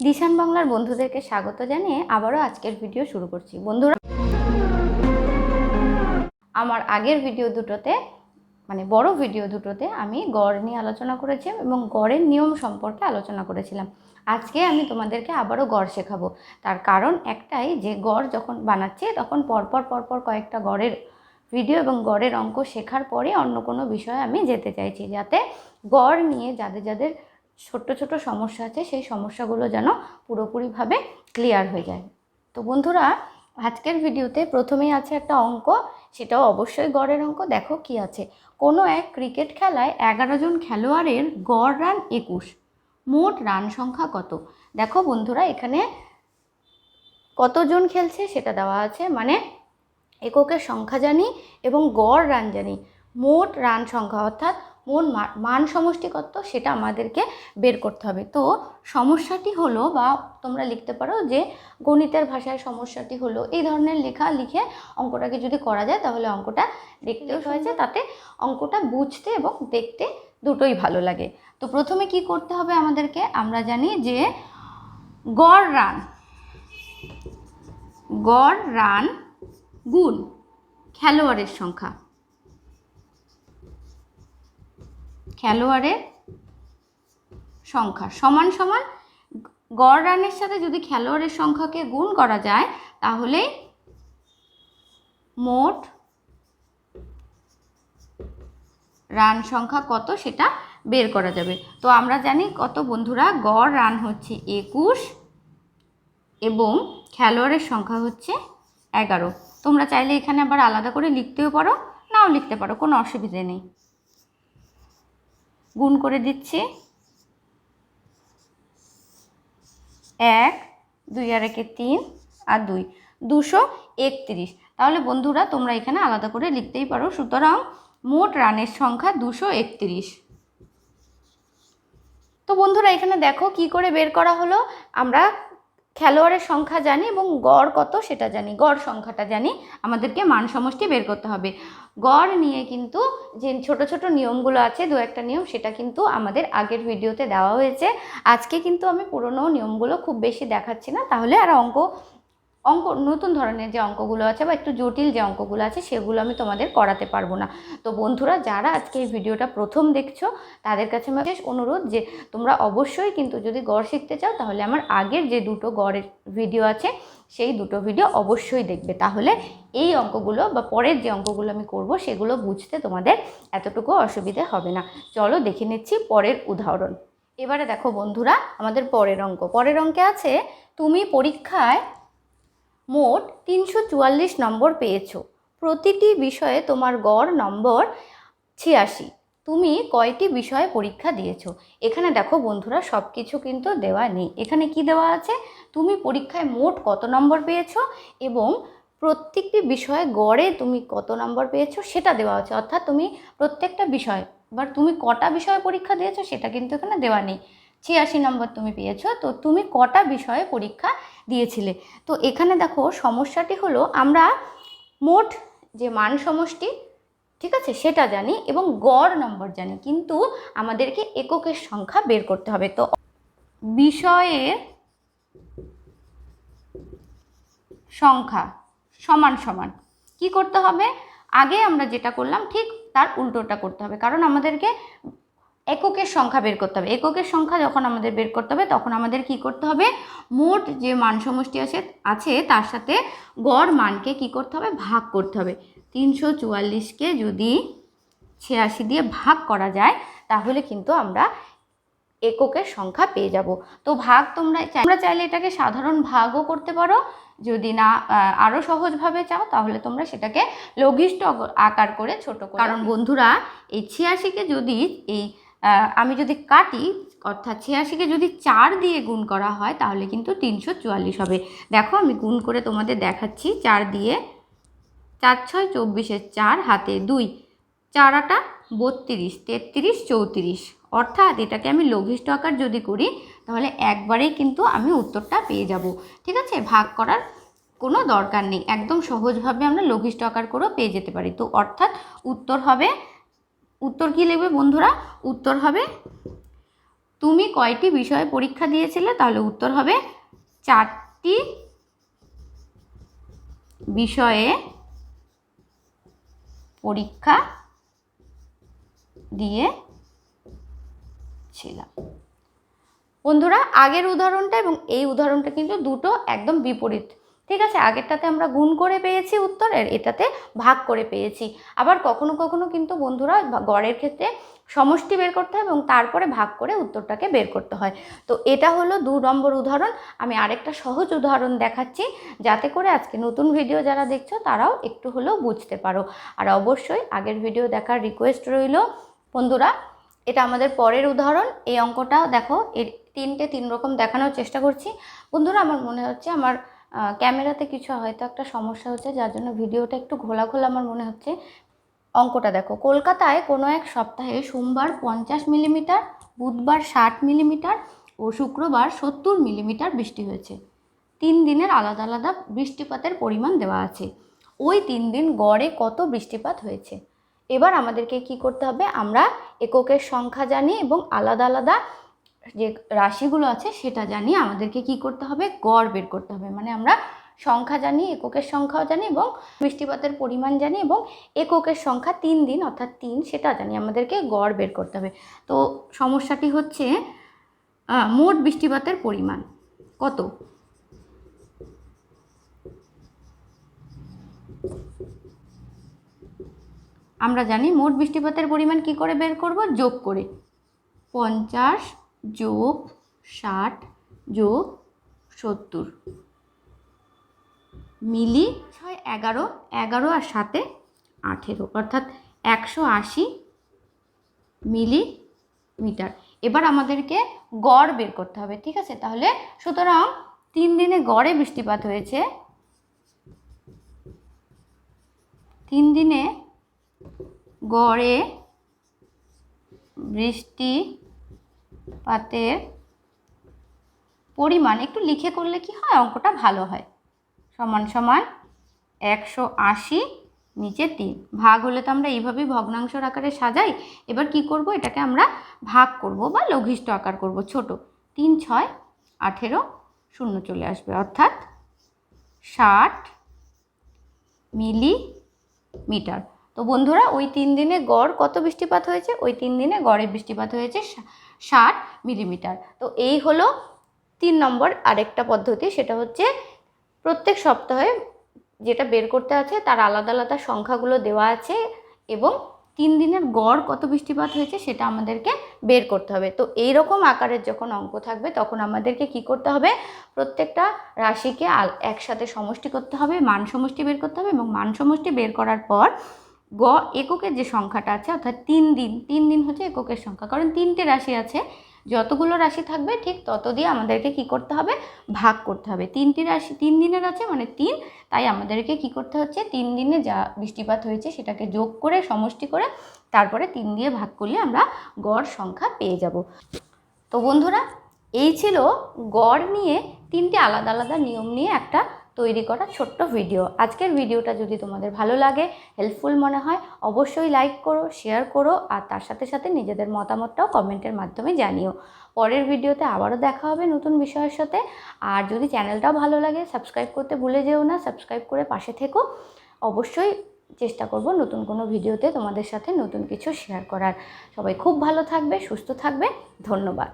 দিশান বাংলার বন্ধুদেরকে স্বাগত জানিয়ে আবারও আজকের ভিডিও শুরু করছি। বন্ধুরা, আমার আগের ভিডিও দুটোতে মানে বড় ভিডিও দুটোতে আমি গড় নিয়ে আলোচনা করেছি এবং গড়ের নিয়ম সম্পর্কে আলোচনা করেছিলাম। আজকে আমি তোমাদেরকে আবারও গড় শেখাবো। তার কারণ একটাই, যে গড় যখন বানাচ্ছি, তখন পরপর পরপর কয়েকটা গড়ের ভিডিও এবং গড়ের অঙ্ক শেখার পরে অন্য কোনো বিষয়ে আমি যেতে চাইছি। যাতে গড় নিয়ে যাদের যাদের ছোট্ট ছোট সমস্যা আছে, সেই সমস্যাগুলো যেন পুরোপুরিভাবে ক্লিয়ার হয়ে যায়। তো বন্ধুরা, আজকের ভিডিওতে প্রথমেই আছে একটা অঙ্ক, সেটাও অবশ্যই গড়ের অঙ্ক। দেখো কি আছে। কোনো এক ক্রিকেট খেলায় এগারো জন খেলোয়াড়ের গড় রান একুশ, মোট রান সংখ্যা কত? দেখো বন্ধুরা, এখানে কতজন খেলছে সেটা দেওয়া আছে মানে এককের সংখ্যা জানি এবং গড় রান জানি, মোট রান সংখ্যা, অর্থাৎ মোট মা- মান সমষ্টি কত সেটা আমাদেরকে বের করতে হবে। তো সমস্যাটি হলো বা তোমরা লিখতে পারো যে গণিতের ভাষায় সমস্যাটি হলো এই ধরনের লেখা লিখে অঙ্কটাকে যদি করা যায় তাহলে অঙ্কটা দেখতেও হয়েছে তাতে অঙ্কটা বুঝতে এবং দেখতে দুটোই ভালো লাগে। তো প্রথমে কি করতে হবে আমাদেরকে? আমরা জানি যে গড় রান গড় রান গুণ খেলোয়াড়ের সংখ্যা। খেলোয়াড়ের সংখ্যা। সমান সমান গড় রানের সাথে যদি খেলোয়াড়ের সংখ্যাকে গুণ করা যায়, তাহলে মোট রান সংখ্যা কত সেটা বের করা যাবে। তো আমরা জানি কত বন্ধুরা গড় রান হচ্ছে একুশ এবং খেলোয়াড়ের সংখ্যা হচ্ছে এগারো। তোমরা চাইলে এখানে আবার আলাদা করে লিখতেও পারো, নাও লিখতে পারো, কোনো অসুবিধে নেই। গুণ করে দিচ্ছি। এক, দুই আর একে তিন আর দুই। দুশো একত্রিশ। তাহলে বন্ধুরা, তোমরা এখানে আলাদা করে লিখতেই পারো। সুতরাং মোট রানের সংখ্যা দুশো একত্রিশ। তো বন্ধুরা, এখানে দেখো কি করে বের করা হলো। আমরা খেলোয়াড়ের সংখ্যা জানি এবং গড় কত সেটা জানি, গড় সংখ্যাটা জানি আমাদেরকে মান সমষ্টি বের করতে হবে। গড় নিয়ে কিন্তু যে ছোট ছোট নিয়মগুলো আছে, দু একটা নিয়ম সেটা কিন্তু আমাদের আগের ভিডিওতে দেওয়া হয়েছে। আজকে কিন্তু আমি পুরনো নিয়মগুলো খুব বেশি দেখাচ্ছি না, তাহলে আর অঙ্ক অঙ্ক, নতুন ধরনের যে অঙ্কগুলো আছে বা একটু জটিল যে অঙ্কগুলো আছে, সেগুলো আমি তোমাদের করাতে পারব না। তো বন্ধুরা, যারা আজকে এই ভিডিওটা প্রথম দেখছ, তাদের কাছে আমার বিশেষ অনুরোধ যে তোমরা অবশ্যই কিন্তু যদি গড় শিখতে চাও, তাহলে আমার আগের যে দুটো গড়ের ভিডিও আছে, সেই দুটো ভিডিও অবশ্যই দেখবে। তাহলে এই অঙ্কগুলো বা পরের যে অঙ্কগুলো আমি করব, সেগুলো বুঝতে তোমাদের এতটুকু অসুবিধে হবে না। চলো দেখে নিচ্ছি পরের উদাহরণ। এবারে দেখো বন্ধুরা, আমাদের পরের অঙ্ক। পরের অঙ্কে আছে, তুমি পরীক্ষায় মোট তিনশো চুয়াল্লিশ নম্বর পেয়েছ। প্রতিটি বিষয়ে তোমার গড় নম্বর ছিয়াশি। তুমি কয়টি বিষয়ে পরীক্ষা দিয়েছ? এখানে দেখো বন্ধুরা সব কিছু কিন্তু দেওয়া নেই। এখানে কি দেওয়া আছে? তুমি পরীক্ষায় মোট কত নম্বর পেয়েছ এবং প্রত্যেকটি বিষয়ে গড়ে তুমি কত নম্বর পেয়েছ সেটা দেওয়া আছে। অর্থাৎ তুমি প্রত্যেকটা বিষয় বা তুমি কটা বিষয়ে পরীক্ষা দিয়েছ সেটা কিন্তু এখানে দেওয়া নেই। ছিয়াশি নম্বর তুমি পেয়েছ। তো তুমি কটা বিষয়ে পরীক্ষা দিয়েছিলে? তো এখানে দেখো, সমস্যাটি হলো আমরা মোট যে মান সমষ্টি, ঠিক আছে, সেটা জানি এবং গড় নম্বর জানি, কিন্তু আমাদেরকে এককের সংখ্যা বের করতে হবে। তো বিষয়ে সংখ্যা সমান সমান কি করতে হবে? আগে আমরা যেটা করলাম, ঠিক তার উল্টোটা করতে হবে, কারণ আমাদেরকে এককের সংখ্যা বের করতে হবে। এককের সংখ্যা যখন আমাদের বের করতে হবে, তখন আমাদের কি করতে হবে? মোট যে মান সমষ্টি আছে আছে তার সাথে গড় মানকে কি করতে হবে? ভাগ করতে হবে। তিনশো চুয়াল্লিশকে যদি ছিয়াশি দিয়ে ভাগ করা যায়, তাহলে কিন্তু আমরা এককের সংখ্যা পেয়ে যাব। তো ভাগ তোমরা তোমরা চাইলে এটাকে সাধারণ ভাগও করতে পারো। যদি না আরও সহজভাবে চাও, তাহলে তোমরা সেটাকে লঘিষ্ঠ আকার করে ছোট কারণ বন্ধুরা, এই ছিয়াশিকে যদি এই আমি যদি কাটি, অর্থাৎ ছিয়াশিকে যদি চার দিয়ে গুণ করা হয়, তাহলে কিন্তু তিনশো চুয়াল্লিশ হবে। দেখো, আমি গুণ করে তোমাদের দেখাচ্ছি। চার দিয়ে, চার ছয় চব্বিশের চার, হাতে দুই। চার আটা বত্রিশ, তেত্রিশ চৌত্রিশ। অর্থাৎ এটাকে আমি লঘিষ্ঠ আকার যদি করি, তাহলে একবারেই কিন্তু আমি উত্তরটা পেয়ে যাব। ঠিক আছে? ভাগ করার কোনো দরকার নেই। একদম সহজভাবে আমরা লঘিষ্ঠ আকার করেও পেয়ে যেতে পারি। তো অর্থাৎ উত্তর হবে উত্তর কী লিখবে বন্ধুরা? উত্তর হবে, তুমি কয়টি বিষয়ে পরীক্ষা দিয়েছিলে? তাহলে উত্তর হবে, চারটি বিষয়ে পরীক্ষা দিয়েছিলাম। বন্ধুরা, আগের উদাহরণটা এবং এই উদাহরণটা কিন্তু দুটো একদম বিপরীত। ঠিক আছে? আগেরটাতে আমরা গুণ করে পেয়েছি উত্তরের, এটাতে ভাগ করে পেয়েছি। আবার কখনো কখনো কিন্তু বন্ধুরা গড়ের ক্ষেত্রে সমষ্টি বের করতে হয় এবং তারপরে ভাগ করে উত্তরটাকে বের করতে হয়। তো এটা হলো দু নম্বর উদাহরণ। আমি আরেকটা সহজ উদাহরণ দেখাচ্ছি যাতে করে আজকে নতুন ভিডিও যারা দেখছ তারাও একটু হলেও বুঝতে পারো। আর অবশ্যই আগের ভিডিও দেখার রিকোয়েস্ট রইল। বন্ধুরা, এটা আমাদের পরের উদাহরণ। এই অঙ্কটা দেখো, এর তিনটে তিন রকম দেখানোর চেষ্টা করছি। বন্ধুরা, আমার মনে হচ্ছে আমার ক্যামেরাতে কিছু হয়তো একটা সমস্যা হচ্ছে, যার জন্য ভিডিওটা একটু ঘোলা ঘোলা আমার মনে হচ্ছে। অঙ্কটা দেখো, কলকাতায় কোনো এক সপ্তাহে সোমবার পঞ্চাশ মিলিমিটার, বুধবার ষাট মিলিমিটার ও শুক্রবার সত্তর মিলিমিটার বৃষ্টি হয়েছে। তিন দিনের আলাদা আলাদা বৃষ্টিপাতের পরিমাণ দেওয়া আছে। ওই তিন দিন গড়ে কত বৃষ্টিপাত হয়েছে? এবার আমাদেরকে কি করতে হবে? আমরা এককের সংখ্যা জানি এবং আলাদা আলাদা যে রাশিগুলো আছে সেটা জানি আমাদেরকে কি করতে হবে? গড় বের করতে হবে। মানে আমরা সংখ্যা জানি, এককের সংখ্যাও জানি এবং বৃষ্টিপাতের পরিমাণ জানি এবং এককের সংখ্যা তিন দিন অর্থাৎ তিন সেটা জানি আমাদেরকে গড় বের করতে হবে। তো সমস্যাটি হচ্ছে মোট বৃষ্টিপাতের পরিমাণ কত? আমরা জানি মোট বৃষ্টিপাতের পরিমাণ কি করে বের করব? যোগ করে। পঞ্চাশ যোগ ষাট, যোগ সত্তর। মিলি ছয়, এগারো এগারো আর সাতে আঠেরো, অর্থাৎ একশো আশি মিলিমিটার এবার আমাদেরকে গড় বের করতে হবে, ঠিক আছে? তাহলে সুতরাং তিন দিনে গড়ে বৃষ্টিপাত হয়েছে। তিন দিনে গড়ে বৃষ্টিপাতের পরিমাণ একটু লিখে করলে কি হয়? অঙ্কটা ভালো হয়। সমান সমান একশো আশি নিচে তিন। ভাগ হলে তো আমরা এইভাবেই ভগ্নাংশর আকারে সাজাই। এবার কি করব? এটাকে আমরা ভাগ করব বা লঘিষ্ঠ আকার করব, ছোট। তিন, ছয়, আঠেরো, শূন্য চলে আসবে। অর্থাৎ ষাট মিলিমিটার। তো বন্ধুরা, ওই তিন দিনে গড় কত বৃষ্টিপাত হয়েছে? ওই তিন দিনে গড়ে বৃষ্টিপাত হয়েছে ষাট মিলিমিটার। তো এই হলো তিন নম্বর আরেকটা পদ্ধতি, সেটা হচ্ছে প্রত্যেক সপ্তাহে যেটা বের করতে আছে তার আলাদা আলাদা সংখ্যাগুলো দেওয়া আছে এবং তিন দিনের গড় কত বৃষ্টিপাত হয়েছে সেটা আমাদেরকে বের করতে হবে। তো এই রকম আকারের যখন অঙ্ক থাকবে, তখন আমাদেরকে কি করতে হবে? প্রত্যেকটা রাশিকে একসাথে সমষ্টি করতে হবে, মান সমষ্টি বের করতে হবে এবং মান সমষ্টি বের করার পর গ, এককের যে সংখ্যাটা আছে, অর্থাৎ তিন দিন তিন দিন হচ্ছে এককের সংখ্যা। কারণ তিনটে রাশি আছে, যতগুলো রাশি থাকবে, ঠিক তত দিয়ে আমাদেরকে কি করতে হবে? ভাগ করতে হবে। তিনটি রাশি, তিন দিনের আছে মানে তিন, তাই আমাদেরকে কি করতে হচ্ছে? তিন দিনে যা বৃষ্টিপাত হয়েছে, সেটাকে যোগ করে, সমষ্টি করে, তারপরে তিন দিয়ে ভাগ করলে আমরা গড় সংখ্যা পেয়ে যাব। তো বন্ধুরা, এই ছিল গড় নিয়ে তিনটে আলাদা আলাদা নিয়ম নিয়ে একটা তৈরি করা ছোট্ট ভিডিও আজকের ভিডিওটা যদি তোমাদের ভালো লাগে হেল্পফুল মনে হয়, অবশ্যই লাইক করো শেয়ার করো, আর তার সাথে সাথে নিজেদের মতামতটাও কমেন্টের মাধ্যমে জানিও। পরের ভিডিওতে আবারও দেখা হবে নতুন বিষয়ের সাথে। আর যদি চ্যানেলটাও ভালো লাগে সাবস্ক্রাইব করতে ভুলে যেও না সাবস্ক্রাইব করে পাশে থেকো। অবশ্যই চেষ্টা করব নতুন কোনো ভিডিওতে তোমাদের সাথে নতুন কিছু শেয়ার করার। সবাই খুব ভালো থাকবে, সুস্থ থাকবে। ধন্যবাদ।